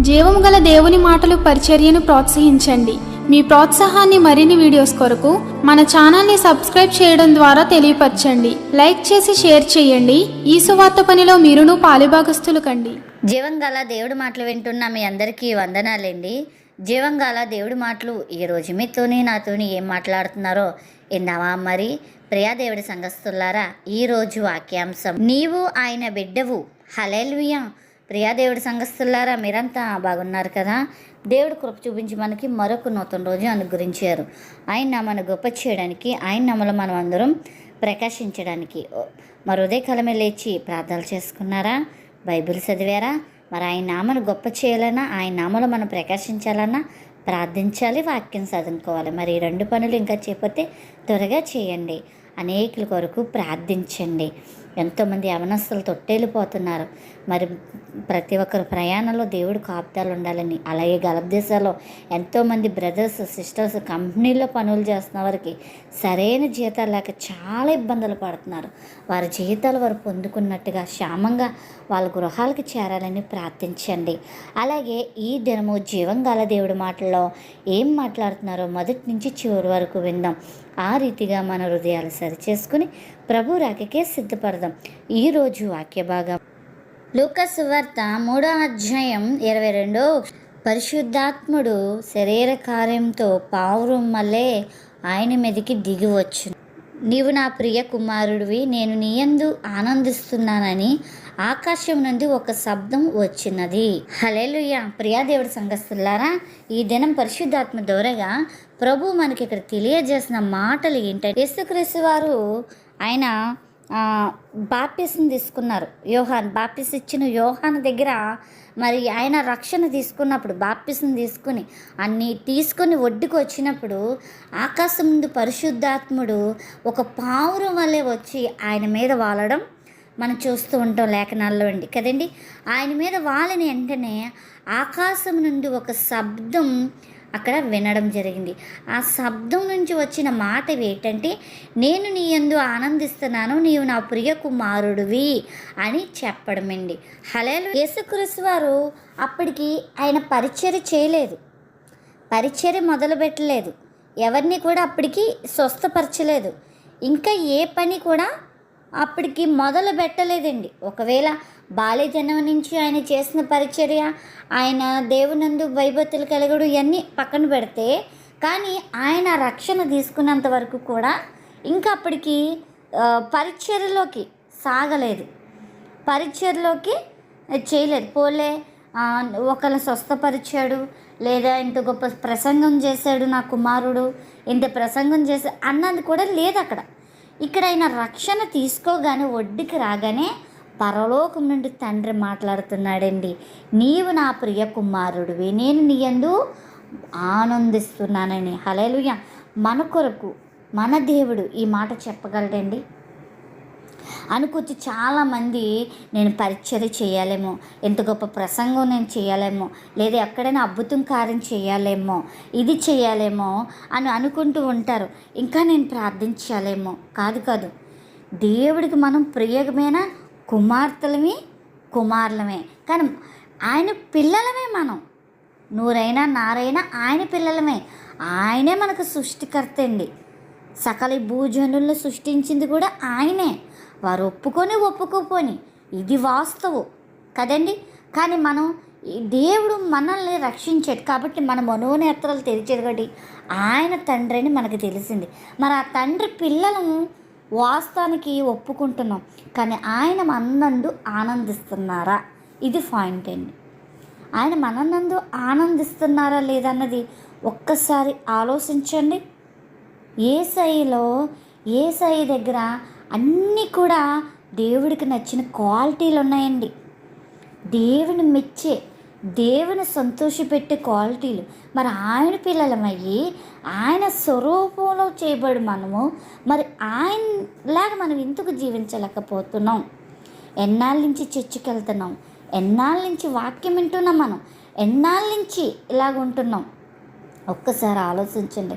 జీవం గల దేవుని మాటలు పరిచర్యను ప్రోత్సహించండి. మీ ప్రోత్సాహాన్ని మరిన్ని వీడియోస్ కొరకు మన ఛానల్ని సబ్స్క్రైబ్ చేయడం ద్వారా తెలియపరచండి. లైక్ చేసి షేర్ చేయండి. ఈ సువార్త పనిలో మీరును పాలుభాగస్తులు కండి. జీవం గల దేవుడి మాటలు వింటున్న మీ అందరికీ వందనాలండి. జీవంగాల దేవుడి మాటలు ఈ రోజు మీతోని నాతోని ఏం మాట్లాడుతున్నారో ఇందామా మరి? ప్రియా దేవుడి సంఘస్థులారా ఈ రోజు వాక్యాంశం నీవు ఆయన బిడ్డవు. హలేల్వియా ప్రియాదేవుడి సంఘస్థులారా మీరంతా బాగున్నారు కదా? దేవుడు కృప చూపించి మనకి మరొక నూతన రోజు అనుగ్రహించారు. ఆయన నామను గొప్ప చేయడానికి ఆయన నామలో మనం అందరం ప్రకాశించడానికి. మరి ఉదయకాలమే లేచి ప్రార్థనలు చేసుకున్నారా? బైబిల్ చదివారా? మరి ఆయన నామను గొప్ప చేయాలన్నా ఆయన నామలు మనం ప్రకాశించాలన్నా ప్రార్థించాలి వాక్యం చదువుకోవాలి. మరి ఈ రెండు పనులు ఇంకా చేయకపోతే త్వరగా చేయండి. అనేకుల కొరకు ప్రార్థించండి. ఎంతోమంది అవనస్తులు తొట్టేలిపోతున్నారు. మరి ప్రతి ఒక్కరు ప్రయాణంలో దేవుడు కాపుతాలు ఉండాలని అలాగే గల్ఫ్ దేశాల్లో ఎంతోమంది బ్రదర్స్ సిస్టర్స్ కంపెనీల్లో పనులు చేస్తున్న వారికి సరైన జీతాలు లేక చాలా ఇబ్బందులు పడుతున్నారు. వారి జీతాలు వారు పొందుకున్నట్టుగా క్షేమంగా వాళ్ళ గృహాలకు చేరాలని ప్రార్థించండి. అలాగే ఈ దినము జీవంగాల దేవుడి మాటల్లో ఏం మాట్లాడుతున్నారో మొదటి నుంచి చివరి వరకు విందాం. ఆ రీతిగా మన హృదయాలు సరిచేసుకుని ప్రభు రాకకే సిద్ధపడదాం. ఈరోజు వాక్య భాగం. వార్త మూడో అధ్యాయం ఇరవై రెండో పరిశుద్ధాత్ముడు శరీర కార్యంతో పావురం మళ్ళే ఆయన మీదకి దిగి వచ్చును. నీవు నా ప్రియ కుమారుడివి నేను నీయందు ఆనందిస్తున్నానని ఆకాశం నుండి ఒక శబ్దం వచ్చినది. హలేలుయ ప్రియాదేవుడి సంఘస్థులారా ఈ దినం పరిశుద్ధాత్మ దూరగా ప్రభు మనకి ఇక్కడ తెలియజేసిన మాటలు ఏంటంటే యేసుక్రీస్తు వారు ఆయన బాప్టిసం తీసుకున్నారు. యోహాన్ బాప్టిస్ ఇచ్చిన యోహాన్ దగ్గర మరి ఆయన రక్షణ తీసుకున్నప్పుడు బాప్టిసం తీసుకుని అన్ని తీసుకొని ఒడ్డుకు వచ్చినప్పుడు ఆకాశం ముందు పరిశుద్ధాత్ముడు ఒక పావురం వల్లే వచ్చి ఆయన మీద వాలడం మనం చూస్తూ ఉంటాం లేఖనాల్లో అండి. కదండి? ఆయన మీద వాలిన వెంటనే ఆకాశం నుండి ఒక శబ్దం అక్కడ వినడం జరిగింది. ఆ శబ్దం నుంచి వచ్చిన మాట ఏంటంటే నేను నీ ఎందు ఆనందిస్తున్నాను నీవు నా ప్రియ కుమారుడివి అని చెప్పడమండి. హలేలు యేసుక్రీస్తు వారు అప్పటికి ఆయన పరిచర్య చేయలేదు. పరిచర్య మొదలు పెట్టలేదు. ఎవరిని కూడా అప్పటికి స్వస్థపరచలేదు. ఇంకా ఏ పని కూడా అప్పటికి మొదలు పెట్టలేదండి. ఒకవేళ బాల్యజన్మ నుంచి ఆయన చేసిన పరిచర్య ఆయన దేవునందు వైభత్తులు కలగడు ఇవన్నీ పక్కన పెడితే కానీ ఆయన రక్షణ తీసుకున్నంత వరకు కూడా ఇంకా అప్పటికి పరిచర్లోకి సాగలేదు. పరిచర్లోకి చేయలేదు. పోలే ఆ, ఒకళ్ళని స్వస్థపరిచాడు లేదా ఇంత గొప్ప ప్రసంగం చేశాడు నా కుమారుడు ఇంత ప్రసంగం చేశాడు అన్నది కూడా లేదు అక్కడ. ఇక్కడ ఆయన రక్షణ తీసుకోగానే ఒడ్డుకి రాగానే పరలోకం నుండి తండ్రి మాట్లాడుతున్నాడండి. నీవు నా ప్రియ కుమారుడివి. నేను నీ యందు ఆనందిస్తున్నానని. హలేలుయ మన కొరకు మన దేవుడు ఈ మాట చెప్పగలడండి. అనుకొచ్చి చాలామంది నేను పరిచయం చేయాలేమో. ఎంత గొప్ప ప్రసంగం నేను చేయాలేమో. లేదా ఎక్కడైనా అద్భుతం కార్యం చేయాలేమో. ఇది చేయాలేమో అని అనుకుంటూ ఉంటారు. ఇంకా నేను ప్రార్థించాలేమో కాదు కాదు. దేవుడికి మనం ప్రియమైన కుమార్తెలమే కుమారులమే. కానీ ఆయన పిల్లలమే మనం. నూరైనా నారైనా ఆయన పిల్లలమే. ఆయనే మనకు సృష్టికర్త అండి. సకల భూజనులను సృష్టించింది కూడా ఆయనే. వారు ఒప్పుకొని ఒప్పుకోపోని. ఇది వాస్తవం. కదండి? కానీ మనం దేవుడు మనల్ని రక్షించాడు కాబట్టి మన మనోనేత్రాలు తెరిచాడు కాబట్టి ఆయన తండ్రి అని మనకు తెలిసింది. మరి ఆ తండ్రి పిల్లలను వాస్తవానికి ఒప్పుకుంటున్నాం. కానీ ఆయన మనందు ఆనందిస్తున్నారా? ఇది పాయింట్ అండి. ఆయన మనందు ఆనందిస్తున్నారా లేదన్నది ఒక్కసారి ఆలోచించండి. ఏసైలో ఏసై దగ్గర అన్నీ కూడా దేవుడికి నచ్చిన క్వాలిటీలు ఉన్నాయండి దేవుని మెచ్చే దేవుని సంతోషపెట్టే క్వాలిటీలు. మరి ఆయన పిల్లలమయ్యి ఆయన స్వరూపంలో చేయబడి మనము మరి ఆయనలాగా మనం ఎందుకు జీవించలేకపోతున్నాం? ఎన్నాళ్ళ నుంచి చర్చికి వెళ్తున్నాం ఎన్నాళ్ళ నుంచి వాక్యం వింటున్నాం మనం? ఎన్నాళ్ళ నుంచి ఇలాగ ఉంటున్నాం ఒక్కసారి ఆలోచించండి.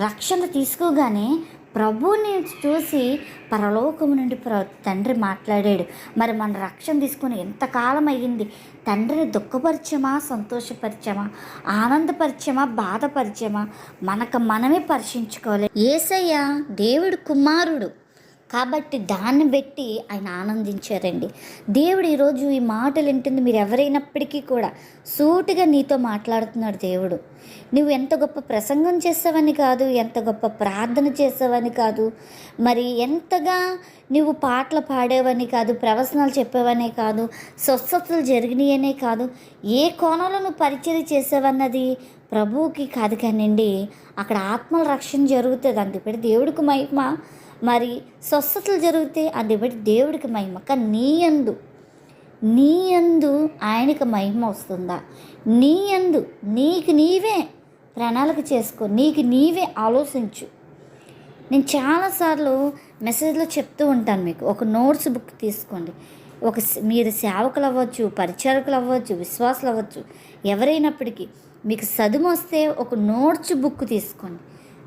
రక్షణ తీసుకోగానే ప్రభువుని చూసి పరలోకము నుండి ప్ర తండ్రి మాట్లాడాడు. మరి మన రక్షణ తీసుకుని ఎంతకాలం అయ్యింది? తండ్రిని దుఃఖపరిచమా? సంతోషపరిచమా? ఆనందపరిచమా? బాధపరిచమా? మనకు మనమే పరీక్షించుకోవాలి ఏసయ్య దేవుడు కుమారుడు. కాబట్టి దాన్ని బట్టి ఆయన ఆనందించారండి. దేవుడు ఈరోజు ఈ మాటలు వింటుంది. మీరు ఎవరైనప్పటికీ కూడా సూటిగా నీతో మాట్లాడుతున్నాడు దేవుడు. నువ్వు ఎంత గొప్ప ప్రసంగం చేసావని కాదు ఎంత గొప్ప ప్రార్థన చేసావని కాదు మరి ఎంతగా నువ్వు పాటలు పాడేవని కాదు ప్రవచనాలు చెప్పేవనే కాదు స్వస్థతలు జరిగినాయనే కాదు ఏ కోణంలో నువ్వు పరిచయం చేసావన్నది ప్రభువుకి కాదు కానివ్వండి అక్కడ ఆత్మల రక్షణ జరుగుతుంది. అందుకని దేవుడికి మహిమ మరి స్వస్థతలు జరిగితే అది బట్టి దేవుడికి మహిమ. కానీ నీ అందు నీ అందు ఆయనకి మహిమ వస్తుందా? నీ అందు నీకు నీవే ప్రణాళిక చేసుకో నీకు నీవే ఆలోచించు. నేను చాలాసార్లు మెసేజ్లో చెప్తూ ఉంటాను మీకు. ఒక నోట్స్ బుక్ తీసుకోండి. ఒక మీరు సేవకులు అవ్వచ్చు పరిచారకులు అవ్వచ్చు విశ్వాసులు అవ్వచ్చు ఎవరైనప్పటికీ మీకు చదువు వస్తే ఒక నోట్స్ బుక్ తీసుకోండి.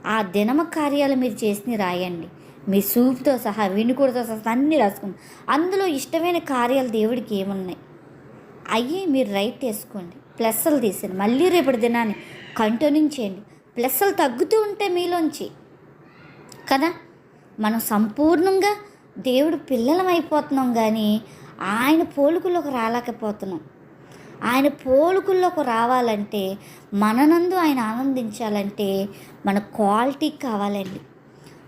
ఆ దినమ కార్యాలు మీరు చేసి రాయండి. మీ సూపుతో సహా వినుకుడితో సహా అన్నీ రాసుకోండి అందులో ఇష్టమైన కార్యాలు దేవుడికి ఏమున్నాయి? అయ్యి మీరు రైట్ చేసుకోండి ప్లస్లు తీసేయండి. మళ్ళీ రేపటి దినాన్ని కంటిన్యూ చేయండి. ప్లస్లు తగ్గుతూ ఉంటే మీలోంచి. కదా? మనం సంపూర్ణంగా దేవుడు పిల్లలం అయిపోతున్నాం కానీ ఆయన పోలుకుల్లోకి రాలేకపోతున్నాం. ఆయన పోలుకుల్లోకి రావాలంటే మననందు ఆయన ఆనందించాలంటే మన క్వాలిటీ కావాలండి.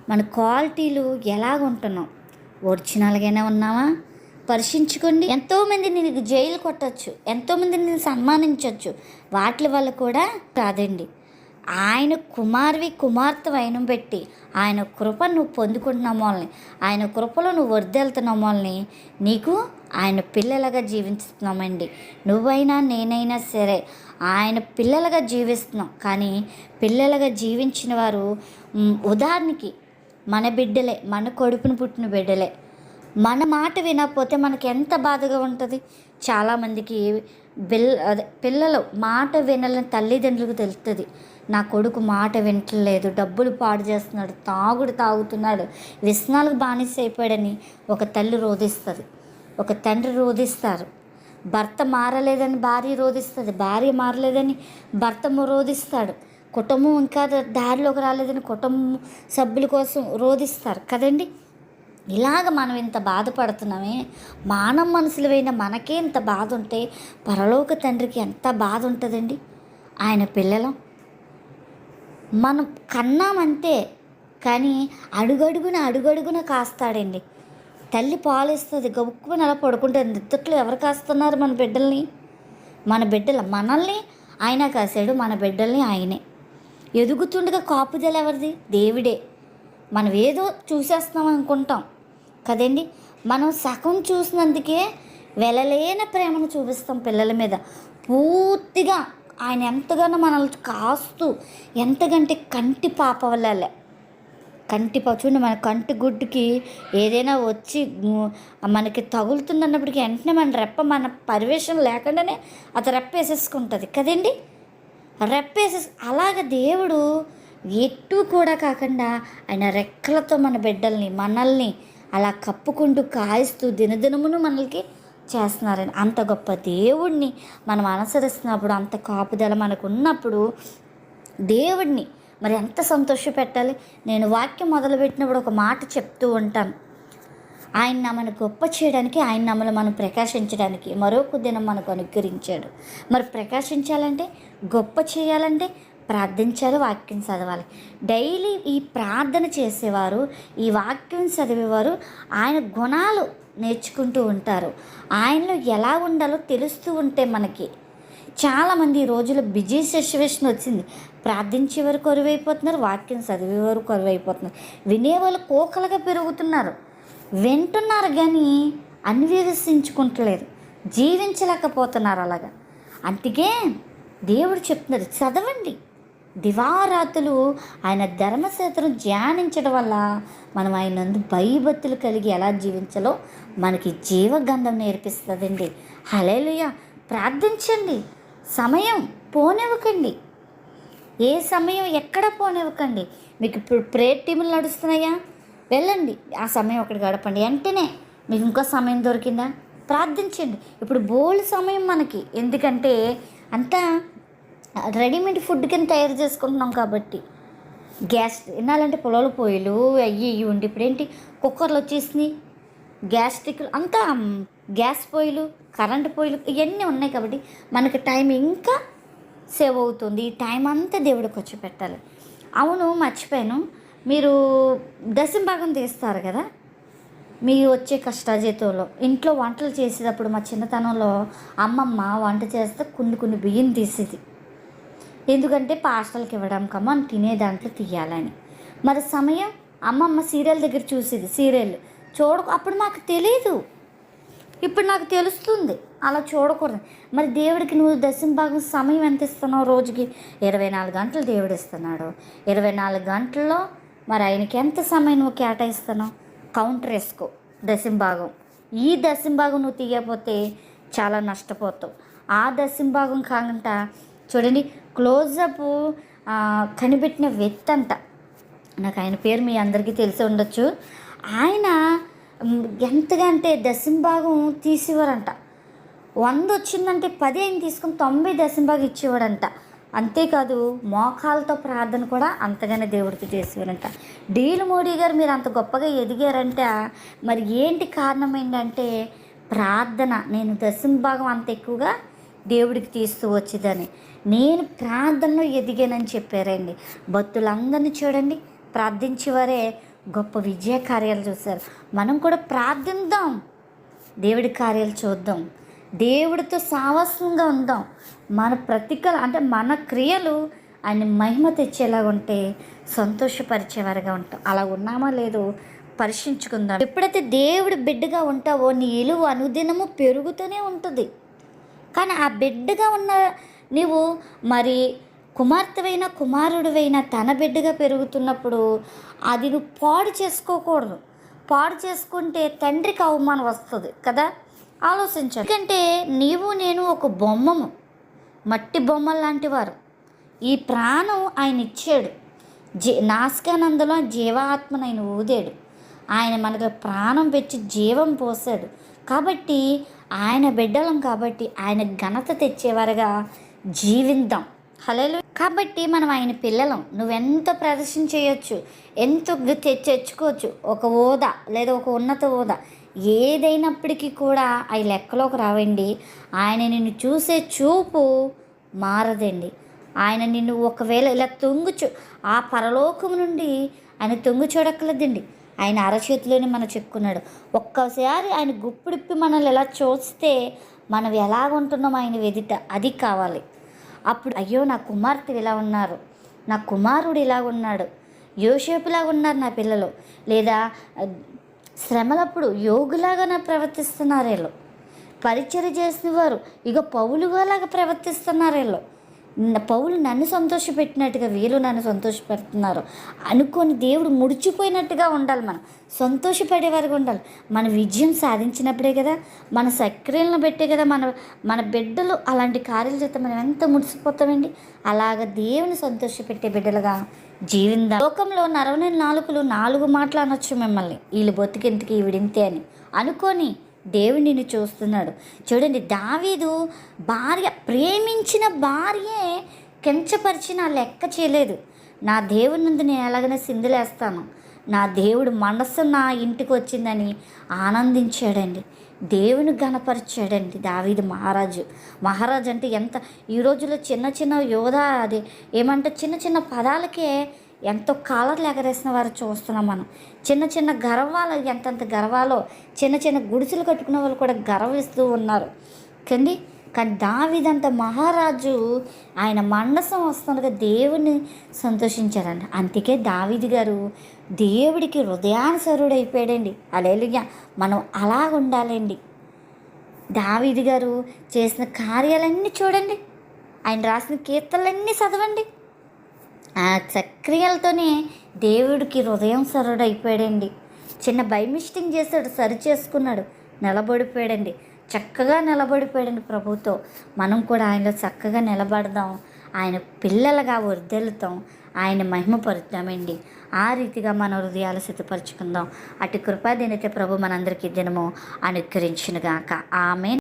మన క్వాలిటీలు ఎలాగ ఉంటున్నాం ఒరిజినల్గానే ఉన్నామా పరీక్షించుకోండి. ఎంతోమంది నీకు జైలు కొట్టచ్చు. ఎంతోమంది నేను సన్మానించవచ్చు వాటి వల్ల కూడా కాదండి. ఆయన కుమార్వి కుమార్తె వైనం పెట్టి ఆయన కృప నువ్వు పొందుకుంటున్న వాళ్ళని ఆయన కృపలో నువ్వు వర్దెళ్తున్న వాళ్ళని నీకు ఆయన పిల్లలుగా జీవిస్తున్నామండి నువ్వైనా నేనైనా సరే ఆయన పిల్లలుగా జీవిస్తున్నాం. కానీ పిల్లలుగా జీవించిన వారు ఉదాహరణకి మన బిడ్డలే మన కొడుకుని పుట్టిన బిడ్డలే. మన మాట వినకపోతే మనకి ఎంత బాధగా ఉంటుంది? చాలామందికి బిల్ అదే పిల్లలు మాట వినాలని తల్లిదండ్రులకు తెలుస్తుంది నా కొడుకు మాట వింటలేదు డబ్బులు పాడు చేస్తున్నాడు తాగుడు తాగుతున్నాడు వ్యసనాలకు బానిస అయిపోయాడని ఒక తల్లి రోధిస్తుంది. ఒక తండ్రి రోధిస్తారు. భర్త మారలేదని భార్య రోధిస్తుంది భార్య మారలేదని భర్త రోధిస్తాడు. కుటుంబం ఇంకా దారిలోకి రాలేదని కుటుంబం సభ్యుల కోసం రోధిస్తారు కదండి. ఇలాగ మనం ఇంత బాధపడుతున్నామే మానవ మనసులైన మనకే ఇంత బాధ ఉంటే పరలోక తండ్రికి ఎంత బాధ ఉంటుందండి? ఆయన పిల్లలం. మనం కన్నామంతే కానీ అడుగడుగున అడుగడుగున కాస్తాడండి. తల్లి పాలిస్తుంది గబుక్కుని అలా పడుకుంటుంది. నిద్దట్లో ఎవరు కాస్తున్నారు మన బిడ్డల్ని? మన బిడ్డల మనల్ని ఆయన కాసాడు మన బిడ్డల్ని ఆయనే. ఎదుగుతుండగా కాపుదల ఎవరిది? దేవుడే. మనం ఏదో చూసేస్తున్నాం అనుకుంటాం. కదండి? మనం సగం చూసినందుకే వెలలేని ప్రేమను చూపిస్తాం పిల్లల మీద. పూర్తిగా ఆయన ఎంతగానో మనల్ని కాస్తూ ఎంతకంటే కంటి పాప వల్లలే. కంటి చూడండి మన కంటి గుడ్డుకి ఏదైనా వచ్చి మనకి తగులుతుందన్నప్పటికీ వెంటనే మన రెప్ప మన పరివేషం లేకుండానే అత రెప్ప వేసేసుకుంటుంది కదండి? రెప్పేసి అలాగ దేవుడు ఎట్టు కూడా కాకుండా ఆయన రెక్కలతో మన బిడ్డల్ని మనల్ని అలా కప్పుకుంటూ కాయిస్తూ దినదినమును మనల్కి చేస్తున్నారని. అంత గొప్ప దేవుడిని మనం అనుసరిస్తున్నప్పుడు అంత కాపుదల మనకు ఉన్నప్పుడు దేవుడిని మరి ఎంత సంతోష పెట్టాలి నేను వాక్యం మొదలుపెట్టినప్పుడు ఒక మాట చెప్తూ ఉంటాను. ఆయన నమ్మను గొప్ప చేయడానికి ఆయన నమ్మను మనం ప్రకాశించడానికి మరొక దినం మనకు అనుగ్రహించాడు. మరి ప్రకాశించాలంటే గొప్ప చేయాలంటే ప్రార్థించాలి వాక్యం చదవాలి. డైలీ ఈ ప్రార్థన చేసేవారు ఈ వాక్యం చదివేవారు ఆయన గుణాలు నేర్చుకుంటూ ఉంటారు. ఆయనలో ఎలా ఉండాలో తెలుస్తూ ఉంటే మనకి. చాలామంది ఈ రోజుల్లో బిజీ సిచ్యువేషన్ వచ్చింది. ప్రార్థించేవారు కొరువైపోతున్నారు వాక్యం చదివేవారు కొరువైపోతున్నారు. వినేవాళ్ళు కోకలుగా పెరుగుతున్నారు. వింటున్నారు కానీ అన్వేషించుకుంటలేరు జీవించలేకపోతున్నారు అలాగా. అందుకే దేవుడు చెప్తున్నారు చదవండి. దివారాతులు ఆయన ధర్మశాస్త్రం ధ్యానించడం వల్ల మనం ఆయన నందు భయభక్తులు కలిగి ఎలా జీవించాలో మనకి జీవగంధం నేర్పిస్తుందండి. హలేలుయ ప్రార్థించండి. సమయం పోనివ్వకండి. ఏ సమయం ఎక్కడ పోనివ్వకండి. మీకు ఇప్పుడు ప్రేయర్ టీములు నడుస్తున్నాయా? వెళ్ళండి. ఆ సమయం ఒకటి గడపండి. వెంటనే మీకు ఇంకో సమయం దొరికిందా? ప్రార్థించండి. ఇప్పుడు బోల్డ్ సమయం మనకి. ఎందుకంటే అంతా రెడీమేడ్ ఫుడ్ కింద తయారు చేసుకుంటున్నాం కాబట్టి. గ్యాస్ తినాలంటే పొలాల పొయ్యిలు అయ్యి ఇవి ఉండి ఇప్పుడు ఏంటి? కుక్కర్లు వచ్చేసినాయి. గ్యాస్ స్టిక్లు అంతా గ్యాస్ పొయ్యిలు కరెంటు పొయ్యిలు ఇవన్నీ ఉన్నాయి కాబట్టి మనకి టైం ఇంకా సేవ్ అవుతుంది. ఈ టైం అంతా దేవుడికి వచ్చి పెట్టాలి. అవును మర్చిపోయాను. మీరు దశం భాగం తీస్తారు కదా? మీ వచ్చే కష్టాజీతంలో ఇంట్లో వంటలు చేసేటప్పుడు మా చిన్నతనంలో అమ్మమ్మ వంట చేస్తే కొన్ని కొన్ని బియ్యం తీసేది. ఎందుకంటే పాస్టల్కి ఇవ్వడం కమ్మా తినే దాంట్లో తీయాలని. మరి సమయం అమ్మమ్మ సీరియల్ దగ్గర చూసేది సీరియల్. చూడ అప్పుడు మాకు తెలియదు ఇప్పుడు నాకు తెలుస్తుంది. అలా చూడకూడదు. మరి దేవుడికి నువ్వు దశమ భాగం సమయం ఎంత ఇస్తున్నావు రోజుకి? ఇరవై నాలుగు గంటలు దేవుడు ఇస్తున్నాడు. ఇరవై నాలుగు గంటల్లో మరి ఆయనకి ఎంత సమయం నువ్వు కేటాయిస్తున్నావు? కౌంటర్ వేసుకో దశంభాగం ఈ దశంభాగం నువ్వు తీయకపోతే చాలా నష్టపోతావు. ఆ దశంభాగం కాకుండా చూడండి క్లోజప్ కనిపెట్టిన వ్యక్తి అంట. నాకు ఆయన పేరు మీ అందరికీ తెలిసి ఉండొచ్చు. ఆయన ఎంతగా అంటే దశంభాగం తీసేవారంట. వంద వచ్చిందంటే పది ఆయన తీసుకుని తొంభై దశంభాగం ఇచ్చేవాడంట. అంతేకాదు మోకాలతో ప్రార్థన కూడా అంతగానే దేవుడికి చేసేవారంట. డీలు మోడీ గారు మీరు అంత గొప్పగా ఎదిగారంట. మరి ఏంటి కారణం ఏంటంటే ప్రార్థన నేను దశంభాగం అంత ఎక్కువగా దేవుడికి తీస్తూ వచ్చేదని నేను ప్రార్థనలో ఎదిగానని చెప్పారండి. భక్తులందరినీ చూడండి ప్రార్థించేవారే గొప్ప విజయ కార్యాలు చూశారు. మనం కూడా ప్రార్థిద్దాం దేవుడి కార్యాలు చూద్దాం దేవుడితో సావాసంగా ఉందాం. మన ప్రతికలు అంటే మన క్రియలు ఆయన మహిమ తెచ్చేలాగా ఉంటే సంతోషపరిచేవారుగా ఉంటాం. అలా ఉన్నామా లేదో పరీక్షించుకుందాం. ఎప్పుడైతే దేవుడు బిడ్డగా ఉంటావో నీ ఇలువ అనుదినము పెరుగుతూనే ఉంటుంది. కానీ ఆ బిడ్డగా ఉన్న నీవు మరి కుమార్తెవైన కుమారుడివైన తన బిడ్డగా పెరుగుతున్నప్పుడు అది నువ్వు పాడు చేసుకోకూడదు. పాడు చేసుకుంటే తండ్రికి అవమానం వస్తుంది కదా? ఆలోచించండి. ఎందుకంటే నీవు నేను ఒక బొమ్మము. మట్టి బొమ్మలు లాంటివారు ఈ ప్రాణం ఆయన ఇచ్చాడు జీ నాశకానందలో జీవాత్మను ఆయన ఊదాడు. ఆయన మనకు ప్రాణం పెంచి జీవం పోసాడు కాబట్టి ఆయన బిడ్డలం కాబట్టి ఆయన ఘనత తెచ్చేవారుగా జీవిద్దాం హలో కాబట్టి మనం ఆయన పిల్లలం. నువ్వెంత ప్రదర్శన చేయొచ్చు? ఎంత తెచ్చుకోవచ్చు ఒక హోదా లేదా ఒక ఉన్నత హోదా? ఏదైనప్పటికీ కూడా అవి లెక్కలోకి రావండి. ఆయన నిన్ను చూసే చూపు మారదండి. ఆయన నిన్ను ఒకవేళ ఇలా తొంగు చూ ఆ పరలోకం నుండి ఆయన తొంగు చూడక్కలేదండి ఆయన అరచేతిలోనే మనం చెప్పుకున్నాడు. ఒక్కసారి ఆయన గుప్పిడిప్పి మనల్ని ఎలా చూస్తే మనం ఎలాగుంటున్నాం ఆయన వెదిట అది కావాలి. అప్పుడు అయ్యో నా కుమార్తె ఇలా ఉన్నారు. నా కుమారుడు ఇలా ఉన్నాడు. యోషేపులాగా ఉన్నారు నా పిల్లలు. లేదా శ్రమలప్పుడు యోగులాగా నా ప్రవర్తిస్తున్నారు వీళ్ళు. పరిచయం చేసిన వారు ఇక పౌలుగాలాగా ప్రవర్తిస్తున్నారు వీళ్ళు. పౌలు నన్ను సంతోషపెట్టినట్టుగా వీళ్ళు నన్ను సంతోషపెడుతున్నారు. అనుకొని దేవుడు ముడిచిపోయినట్టుగా ఉండాలి మనం. సంతోషపడే వరకు ఉండాలి. మన విజయం సాధించినప్పుడే కదా మన సక్రియలను పెట్టే కదా మన మన బిడ్డలు అలాంటి కార్యాలు చేస్తే మనం ఎంత ముడిసిపోతామండి అలాగ దేవుని సంతోషపెట్టే బిడ్డలుగా జీవిందా? లోకంలో నరవని నాలుగులు నాలుగు మాటలు అనొచ్చు మిమ్మల్ని. వీళ్ళు బతికెంతకి వీడింతే అని. అనుకొని దేవుడు నిన్ను చూస్తున్నాడు. చూడండి దావీదు భార్య ప్రేమించిన భార్యే కించపరిచిన లెక్క చేయలేదు. నా దేవుని నుండి నేను ఎలాగైనా సిందులేస్తాను. నా దేవుడు మనస్సు నా ఇంటికి వచ్చిందని ఆనందించాడండి. దేవుని గణపరిచాడండి దావీదు మహారాజు. మహారాజు అంటే ఎంత? ఈ రోజుల్లో చిన్న చిన్న యోధ అది ఏమంటే చిన్న చిన్న పదాలకే ఎంతో కాలర్లు ఎగరేసిన వారు చూస్తున్నాం మనం. చిన్న చిన్న గర్వాలు ఎంతంత గర్వాలో చిన్న చిన్న గుడిసెలు కట్టుకున్న వాళ్ళు కూడా గర్విస్తూ ఉన్నారు. కండి కానీ దావిదంత మహారాజు ఆయన మండసం వస్తుండగా దేవుని సంతోషించారండి అందుకే దావిది గారు దేవుడికి హృదయానుసరుడు అయిపోయాడండి అలేలుగా మనం అలా ఉండాలండి. దావిది గారు చేసిన కార్యాలన్నీ చూడండి. ఆయన రాసిన కీర్తనలన్నీ చదవండి. ఆ చక్రియలతోనే దేవుడికి హృదయం సరుడైపోయాడండి. చిన్న బై మిస్టింగ్ చేశాడు సరి చేసుకున్నాడు నిలబడిపోయాడండి. చక్కగా నిలబడిపోయాడండి ప్రభుతో. మనం కూడా ఆయనలో చక్కగా నిలబడదాం ఆయన పిల్లలుగా వర్దెలుతాం ఆయన మహిమపరుద్దామండి ఆ రీతిగా మన హృదయాలు సిద్ధపరచుకుందాం. అటు కృపా దినత ప్రభు మనందరికీ దినము అనుగ్రహించినగాక. ఆమె